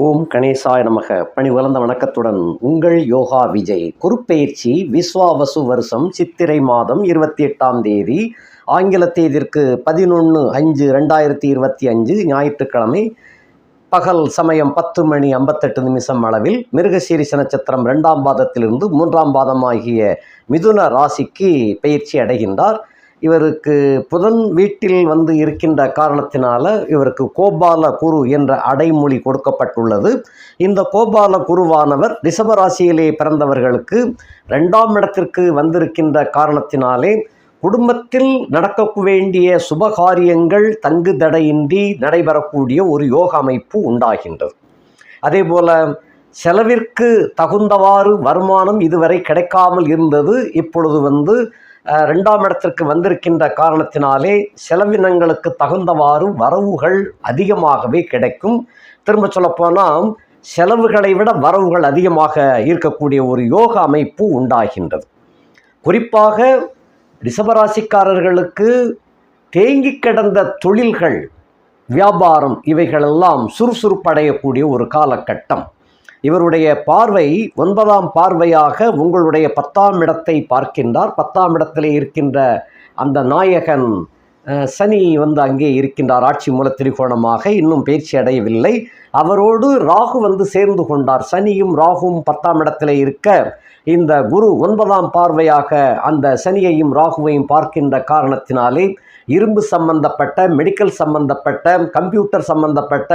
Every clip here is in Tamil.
ஓம் கணேசாய நமக. பணி வளர்ந்த வணக்கத்துடன் உங்கள் யோகா விஜய். குருப்பெயர்ச்சி விஸ்வாவசு வருஷம் சித்திரை மாதம் இருபத்தி எட்டாம் தேதி ஆங்கில தேதிற்கு பதினொன்று அஞ்சு ரெண்டாயிரத்தி இருபத்தி அஞ்சு ஞாயிற்றுக்கிழமை பகல் சமயம் பத்து மணி ஐம்பத்தெட்டு நிமிஷம் அளவில் மிருகசீரிச நட்சத்திரம் ரெண்டாம் பாதத்திலிருந்து மூன்றாம் பாதமாகிய மிதுன ராசிக்கு பயிற்சி அடைகின்றார். இவருக்கு புதன் வீட்டில் வந்து இருக்கின்ற காரணத்தினால இவருக்கு கோபால குரு என்ற அடைமொழி கொடுக்கப்பட்டுள்ளது. இந்த கோபால குருவானவர் ரிஷபராசியிலே பிறந்தவர்களுக்கு ரெண்டாம் இடத்திற்கு வந்திருக்கின்ற காரணத்தினாலே குடும்பத்தில் நடக்க வேண்டிய சுபகாரியங்கள் தங்கு தடையின்றி நடைபெறக்கூடிய ஒரு யோக அமைப்பு உண்டாகின்றது. அதே போல் செலவிற்கு தகுந்தவாறு வருமானம் இதுவரை கிடைக்காமல் இருந்தது. இப்பொழுது வந்து ரெண்டாம் இடத்திற்கு வந்திருக்கின்ற காரணத்தினாலே செலவினங்களுக்கு தகுந்தவாறு வரவுகள் அதிகமாகவே கிடைக்கும். திரும்ப சொல்லப்போனால் செலவுகளை விட வரவுகள் அதிகமாக இருக்கக்கூடிய ஒரு யோக அமைப்பு உண்டாகின்றது. குறிப்பாக ரிஷபராசிக்காரர்களுக்கு தேங்கி கிடந்த தொழில்கள் வியாபாரம் இவைகளெல்லாம் சுறுசுறுப்படையக்கூடிய ஒரு காலகட்டம். இவருடைய பார்வை ஒன்பதாம் பார்வையாக உங்களுடைய பத்தாம் இடத்தை பார்க்கின்றார். பத்தாம் இடத்திலே இருக்கின்ற அந்த நாயகன் சனி வந்து அங்கே இருக்கின்றார் ஆட்சி மூல திரிகோணமாக. இன்னும் பயிற்சி அடையவில்லை. அவரோடு ராகு வந்து சேர்ந்து கொண்டார். சனியும் ராகுவும் பத்தாம் இடத்திலே இருக்க இந்த குரு ஒன்பதாம் பார்வையாக அந்த சனியையும் ராகுவையும் பார்க்கின்ற காரணத்தினாலே இரும்பு சம்பந்தப்பட்ட மெடிக்கல் சம்பந்தப்பட்ட கம்ப்யூட்டர் சம்பந்தப்பட்ட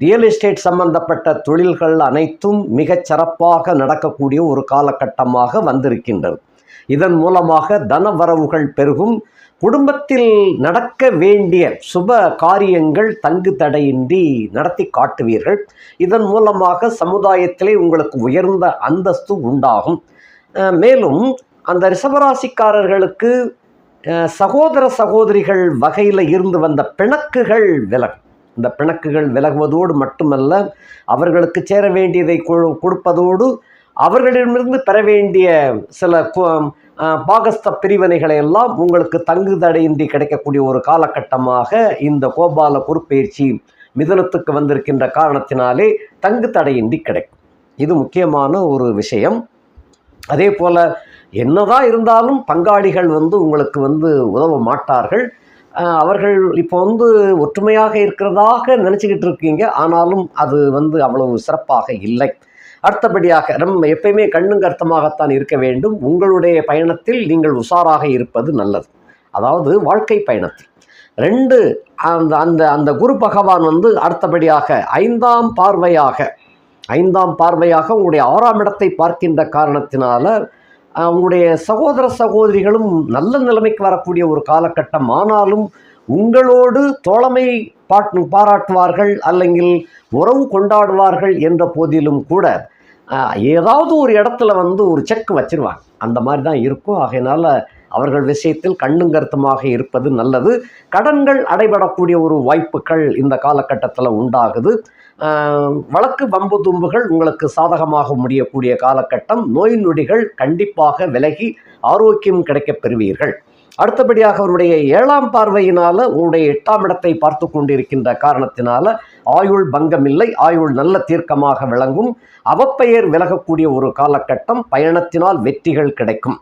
ரியல் எஸ்டேட் சம்பந்தப்பட்ட தொழில்கள் அனைத்தும் மிகச் சிறப்பாக நடக்கக்கூடிய ஒரு காலகட்டமாக வந்திருக்கின்றது. இதன் மூலமாக தன வரவுகள் பெருகும். குடும்பத்தில் நடக்க வேண்டிய சுப காரியங்கள் தங்கு தடையின்றி நடத்தி காட்டுவீர்கள். இதன் மூலமாக சமுதாயத்திலே உங்களுக்கு உயர்ந்த அந்தஸ்து உண்டாகும். மேலும் அந்த ரிஷபராசிக்காரர்களுக்கு சகோதர சகோதரிகள் வகையில் இருந்து வந்த பிணக்குகள் விலகும். இந்த பிணக்குகள் விலகுவதோடு மட்டுமல்ல அவர்களுக்கு சேர வேண்டியதை கொ- கொடுப்பதோடு அவர்களிடமிருந்து பெற வேண்டிய சில பாகஸ்த பிரிவினைகளை எல்லாம் உங்களுக்கு தங்கு தடையின்றி கிடைக்கக்கூடிய ஒரு காலகட்டமாக இந்த கோபால குறுப்பெயர்ச்சி மிதனத்துக்கு வந்திருக்கின்ற காரணத்தினாலே தங்கு தடையின்றி கிடைக்கும். இது முக்கியமான ஒரு விஷயம். அதே போல் என்னதான் இருந்தாலும் பங்காளிகள் வந்து உங்களுக்கு வந்து உதவ மாட்டார்கள். அவர்கள் இப்போ வந்து ஒற்றுமையாக இருக்கிறதாக நினச்சிக்கிட்டு இருக்கீங்க. ஆனாலும் அது வந்து அவ்வளவு சிறப்பாக இல்லை. அடுத்தபடியாக நம்ம எப்பயுமே கண்ணும் கருத்தமாகத்தான் இருக்க வேண்டும். உங்களுடைய பயணத்தில் நீங்கள் உஷாராக இருப்பது நல்லது. அதாவது வாழ்க்கை பயணத்தில். ரெண்டு அந்த அந்த அந்த குரு பகவான் வந்து அடுத்தபடியாக ஐந்தாம் பார்வையாக ஐந்தாம் பார்வையாக உங்களுடைய ஆறாம் இடத்தை பார்க்கின்ற காரணத்தினால உங்களுடைய சகோதர சகோதரிகளும் நல்ல நிலைமைக்கு வரக்கூடிய ஒரு காலகட்டம். ஆனாலும் உங்களோடு தோழமை பாட் பாராட்டுவார்கள் அல்லங்கில் உறவு கொண்டாடுவார்கள் என்ற போதிலும் கூட ஏதாவது ஒரு இடத்துல வந்து ஒரு செக் வச்சிருவாங்க. அந்த மாதிரி தான் இருக்கும். ஆகையினால் அவர்கள் விஷயத்தில் கண்ணும் கருத்துமாக இருப்பது நல்லது. கடன்கள் அடைபடக்கூடிய ஒரு வாய்ப்புகள் இந்த காலகட்டத்தில் உண்டாகுது. வழக்கு வம்பு தும்புகள் உங்களுக்கு சாதகமாக முடியக்கூடிய காலகட்டம். நோய் நொடிகள் கண்டிப்பாக விலகி ஆரோக்கியம் கிடைக்கப் பெறுவீர்கள். அடுத்தபடியாக அவருடைய ஏழாம் பார்வையினால உங்களுடைய எட்டாம் இடத்தை பார்த்து கொண்டிருக்கின்ற காரணத்தினால ஆயுள் பங்கமில்லை ஆயுள் நல்ல தீர்க்கமாக விளங்கும். அவப்பெயர் விலகக்கூடிய ஒரு காலகட்டம் பயணத்தினால் வெற்றிகள் கிடைக்கும்.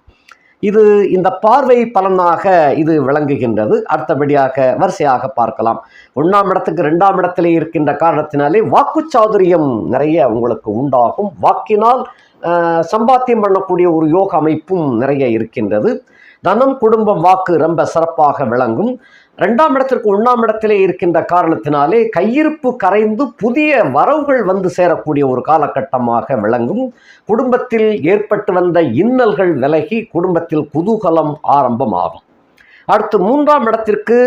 இது இந்த பார்வை பலனாக இது விளங்குகின்றது. அடுத்தபடியாக வரிசையாக பார்க்கலாம். ஒன்றாம் இடத்துக்கு ரெண்டாம் இடத்திலே இருக்கின்ற காரணத்தினாலே வாக்கு சாதுரியம் நிறைய உங்களுக்கு உண்டாகும். வாக்கினால் சம்பாத்தியம் பண்ணக்கூடிய ஒரு யோக அமைப்பும் நிறைய இருக்கின்றது. தனம் குடும்பம் வாக்கு ரொம்ப சிறப்பாக விளங்கும். ரெண்டாம் இடத்திற்கு ஒன்றாம் இடத்திலே இருக்கின்ற காரணத்தினாலே கையிருப்பு கரைந்து புதிய வரவுகள் வந்து சேரக்கூடிய ஒரு காலகட்டமாக விளங்கும். குடும்பத்தில் ஏற்பட்டு வந்த இன்னல்கள் விலகி குடும்பத்தில் குதூகலம் ஆரம்பமாகும். அடுத்து மூன்றாம் இடத்திற்கு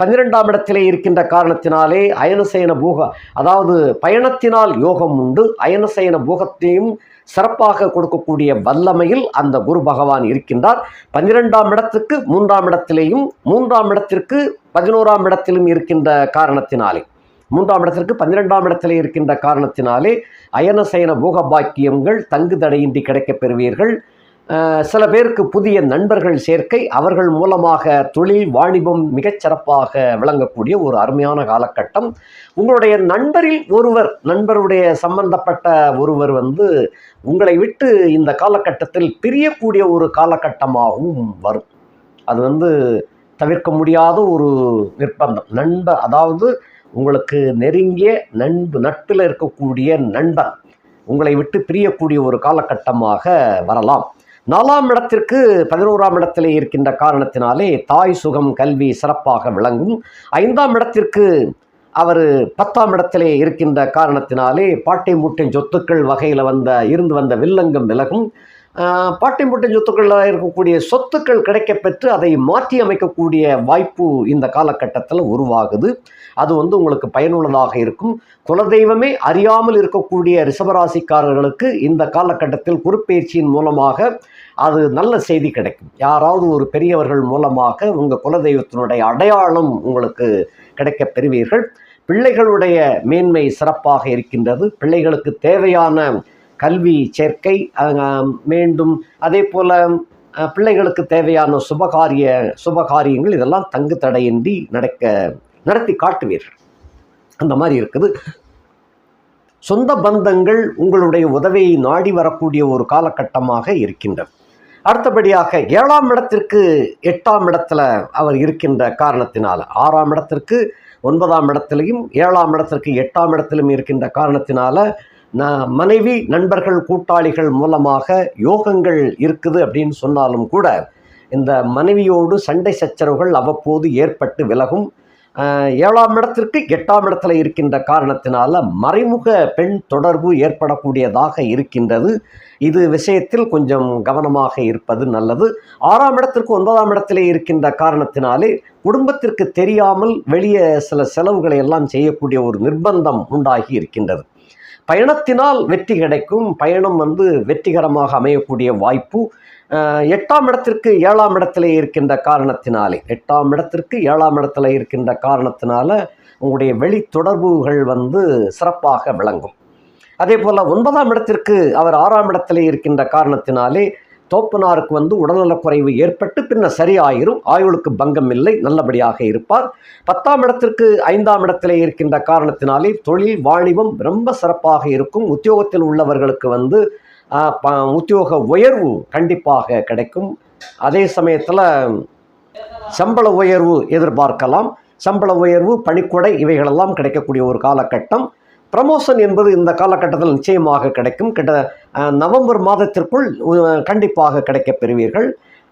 பன்னிரெண்டாம் இடத்திலே இருக்கின்ற காரணத்தினாலே அயனசயன பூக அதாவது பயணத்தினால் யோகம் உண்டு. அயனசயன பூகத்தையும் சிறப்பாக கொடுக்கக்கூடிய வல்லமையில் அந்த குரு பகவான் இருக்கின்றார். பன்னிரெண்டாம் இடத்துக்கு மூன்றாம் இடத்திலேயும் மூன்றாம் இடத்திற்கு பதினோராம் இடத்திலும் இருக்கின்ற காரணத்தினாலே மூன்றாம் இடத்திற்கு பன்னிரெண்டாம் இடத்திலே இருக்கின்ற காரணத்தினாலே அயனசயன பூக பாக்கியங்கள் தங்கு தடையின்றி கிடைக்கப் பெறுவீர்கள். சில பேருக்கு புதிய நண்பர்கள் சேர்க்கை அவர்கள் மூலமாக தொழில் வாணிபம் மிகச்சிறப்பாக விளங்கக்கூடிய ஒரு அருமையான காலகட்டம். உங்களுடைய நண்பரில் ஒருவர் நண்பருடைய சம்பந்தப்பட்ட ஒருவர் வந்து உங்களை விட்டு இந்த காலகட்டத்தில் பிரியக்கூடிய ஒரு காலகட்டமாகவும் வரும். அது வந்து தவிர்க்க முடியாத ஒரு நிர்பந்தம். நண்பர் அதாவது உங்களுக்கு நெருங்கிய நண்பு நட்பில் இருக்கக்கூடிய நண்பன் உங்களை விட்டு பிரியக்கூடிய ஒரு காலகட்டமாக வரலாம். நாலாம் இடத்திற்கு பதினோராம் இடத்திலே இருக்கின்ற காரணத்தினாலே தாய் சுகம் கல்வி சிறப்பாக விளங்கும். ஐந்தாம் இடத்திற்கு அவர் பத்தாம் இடத்திலே இருக்கின்ற காரணத்தினாலே பாட்டை மூட்டை சொத்துக்கள் வகையில் வந்த இருந்து வந்த வில்லங்கம் விலகும். ஆஹ், சொத்துக்களாக இருக்கக்கூடிய சொத்துக்கள் கிடைக்கப்பெற்று அதை மாற்றி அமைக்கக்கூடிய வாய்ப்பு இந்த காலகட்டத்தில் உருவாகுது. அது வந்து உங்களுக்கு பயனுள்ளதாக இருக்கும். குலதெய்வமே அறியாமல் இருக்கக்கூடிய ரிஷபராசிக்காரர்களுக்கு இந்த காலகட்டத்தில் குறுப்பெயர்ச்சியின் மூலமாக அது நல்ல செய்தி கிடைக்கும். யாராவது ஒரு பெரியவர்கள் மூலமாக உங்கள் குலதெய்வத்தினுடைய அடையாளம் உங்களுக்கு கிடைக்கப் பெறுவீர்கள். பிள்ளைகளுடைய மேன்மை சிறப்பாக இருக்கின்றது. பிள்ளைகளுக்கு தேவையான கல்வி சேர்க்கை மீண்டும் அதே போல் பிள்ளைகளுக்கு தேவையான சுபகாரிய சுபகாரியங்கள் இதெல்லாம் தங்கு தடையின்றி நடக்க நடத்தி காட்டுவீர்கள். அந்த மாதிரி இருக்குது. சொந்த பந்தங்கள் உங்களுடைய உதவியை நாடி வரக்கூடிய ஒரு காலகட்டமாக இருக்கின்றது. அடுத்தபடியாக ஏழாம் இடத்திற்கு எட்டாம் இடத்துல அவர் இருக்கின்ற காரணத்தினால் ஆறாம் இடத்திற்கு ஒன்பதாம் இடத்திலையும் ஏழாம் இடத்திற்கு எட்டாம் இடத்திலும் இருக்கின்ற காரணத்தினால நான் மனைவி நண்பர்கள் கூட்டாளிகள் மூலமாக யோகங்கள் இருக்குது அப்படின்னு சொன்னாலும் கூட இந்த மனைவியோடு சண்டை சச்சரவுகள் அவ்வப்போது ஏற்பட்டு விலகும். ஏழாம் இடத்திற்கு எட்டாம் இடத்துல இருக்கின்ற காரணத்தினால மறைமுக பெண் தொடர்பு ஏற்படக்கூடியதாக இருக்கின்றது. இது விஷயத்தில் கொஞ்சம் கவனமாக இருப்பது நல்லது. ஆறாம் இடத்திற்கு ஒன்பதாம் இடத்திலே இருக்கின்ற காரணத்தினாலே குடும்பத்திற்கு தெரியாமல் வெளியே சில செலவுகளை எல்லாம் செய்யக்கூடிய ஒரு நிர்பந்தம் உண்டாகி இருக்கின்றது. பயணத்தினால் வெற்றி கிடைக்கும். பயணம் வந்து வெற்றிகரமாக அமையக்கூடிய வாய்ப்பு. எட்டாம் இடத்திற்கு ஏழாம் இடத்திலே இருக்கின்ற காரணத்தினாலே எட்டாம் இடத்திற்கு ஏழாம் இடத்துல இருக்கின்ற காரணத்தினால உங்களுடைய வெளி தொடர்புகள் வந்து சிறப்பாக விளங்கும். அதே போல் ஒன்பதாம் இடத்திற்கு அவர் ஆறாம் இடத்திலே இருக்கின்ற காரணத்தினாலே தோப்பனாருக்கு வந்து உடல்நலக்குறைவு ஏற்பட்டு பின்னர் சரியாயிரும் ஆயுளுக்கு பங்கம் இல்லை நல்லபடியாக இருப்பார். பத்தாம் இடத்திற்கு ஐந்தாம் இடத்திலே இருக்கின்ற காரணத்தினாலே தொழில் வாணிபம் ரொம்ப சிறப்பாக இருக்கும். உத்தியோகத்தில் உள்ளவர்களுக்கு வந்து ப- உத்தியோக உயர்வு கண்டிப்பாக கிடைக்கும். அதே சமயத்தில் சம்பள உயர்வு எதிர்பார்க்கலாம். சம்பள உயர்வு பணிக்கொடை இவைகளெல்லாம் கிடைக்கக்கூடிய ஒரு காலகட்டம். ப்ரமோஷன் என்பது இந்த காலகட்டத்தில் நிச்சயமாக கிடைக்கும். கிட்ட நவம்பர் மாதத்திற்குள் கண்டிப்பாக கிடைக்கப் பெறுவீர்கள்.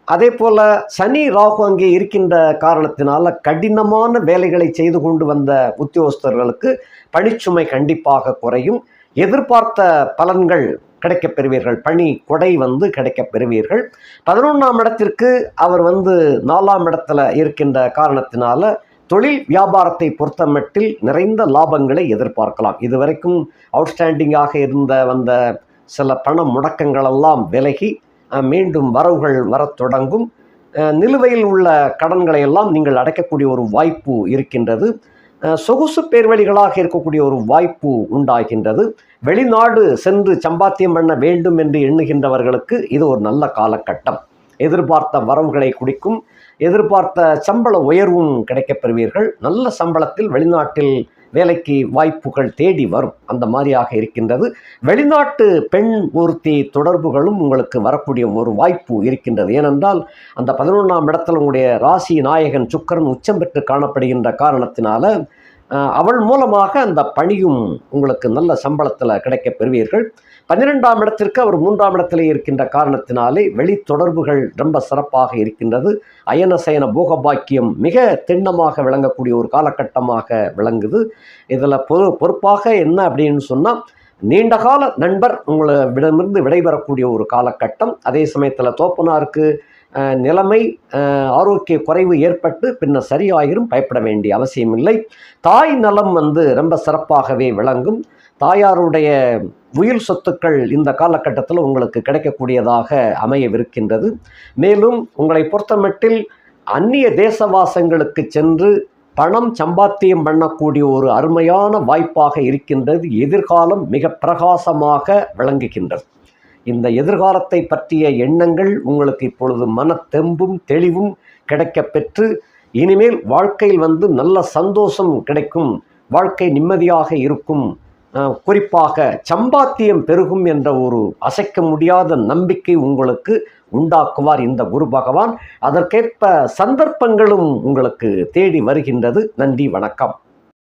அதே போல் சனி ராகு அங்கே இருக்கின்ற காரணத்தினால கடினமான வேலைகளை செய்து கொண்டு வந்த உத்தியோகஸ்தர்களுக்கு பணிச்சுமை கண்டிப்பாக குறையும். எதிர்பார்த்த பலன்கள் கிடைக்கப் பெறுவீர்கள். பணி கொடை வந்து கிடைக்கப் பெறுவீர்கள். பதினொன்றாம் இடத்திற்கு அவர் வந்து நாலாம் இடத்துல இருக்கின்ற காரணத்தினால தொழில் வியாபாரத்தை பொறுத்தமட்டில் நிறைந்த லாபங்களை எதிர்பார்க்கலாம். இதுவரைக்கும் அவுட்ஸ்டாண்டிங்காக இருந்த வந்த சில பண முடக்கங்களெல்லாம் விலகி மீண்டும் வரவுகள் வரத் தொடங்கும். நிலுவையில் உள்ள கடன்களை எல்லாம் நீங்கள் அடைக்கக்கூடிய ஒரு வாய்ப்பு இருக்கின்றது. சொகுசு பேர்வழிகளாக இருக்கக்கூடிய ஒரு வாய்ப்பு உண்டாகின்றது. வெளிநாடு சென்று சம்பாத்தியம் பண்ண வேண்டும் என்று எண்ணுகின்றவர்களுக்கு இது ஒரு நல்ல காலகட்டம். எதிர்பார்த்த வரவுகளை குடிக்கும் எதிர்பார்த்த சம்பள உயர்வும் கிடைக்கப் பெறுவீர்கள். நல்ல சம்பளத்தில் வெளிநாட்டில் வேலைக்கு வாய்ப்புகள் தேடி வரும். அந்த மாதிரியாக இருக்கின்றது. வெளிநாட்டு பெண் ஒருத்தி தொடர்புகளும் உங்களுக்கு வரக்கூடிய ஒரு வாய்ப்பு இருக்கின்றது. ஏனென்றால் அந்த பதினொன்றாம் இடத்தில் உங்களுடைய ராசி நாயகன் சுக்கரன் உச்சம் பெற்று காணப்படுகின்ற காரணத்தினால அவள் மூலமாக அந்த பணியும் உங்களுக்கு நல்ல சம்பளத்தில் கிடைக்கப் பெறுவீர்கள். பன்னிரெண்டாம் இடத்திற்கு அவர் மூன்றாம் இடத்திலே இருக்கின்ற காரணத்தினாலே வெளி தொடர்புகள் ரொம்ப சிறப்பாக இருக்கின்றது. அயனசயன போகபாக்கியம் மிக திண்ணமாக விளங்கக்கூடிய ஒரு காலகட்டமாக விளங்குது. இதில் பொறு பொறுப்பாக என்ன அப்படின்னு சொன்னால் நீண்டகால நண்பர் உங்களை விடமிருந்து விடைபெறக்கூடிய ஒரு காலகட்டம். அதே சமயத்தில் தோப்பனாருக்கு நிலைமை ஆரோக்கிய குறைவு ஏற்பட்டு பின்னர் சரியாயிரும் பயப்பட வேண்டிய அவசியமில்லை தாய் நலம் வந்து ரொம்ப சிறப்பாகவே விளங்கும். தாயாருடைய உயிர் சொத்துக்கள் இந்த காலகட்டத்தில் உங்களுக்கு கிடைக்கக்கூடியதாக அமையவிருக்கின்றது. மேலும் உங்களை பொறுத்தமட்டில் அந்நிய தேசவாசங்களுக்கு சென்று பணம் சம்பாத்தியம் பண்ணக்கூடிய ஒரு அருமையான வாய்ப்பாக இருக்கின்றது. எதிர்காலம் மிக பிரகாசமாக விளங்குகின்றது. இந்த எதிர்காலத்தை பற்றிய எண்ணங்கள் உங்களுக்கு இப்பொழுது மனத்தெம்பும் தெளிவும் கிடைக்கப் பெற்று இனிமேல் வாழ்க்கையில் வந்து நல்ல சந்தோஷம் கிடைக்கும் வாழ்க்கை நிம்மதியாக இருக்கும். குறிப்பாக சம்பாத்தியம் பெருகும் என்ற ஒரு அசைக்க முடியாத நம்பிக்கை உங்களுக்கு உண்டாக்குவார் இந்த குரு பகவான். அதற்கேற்ப சந்தர்ப்பங்களும் உங்களுக்கு தேடி வருகின்றது. நன்றி வணக்கம்.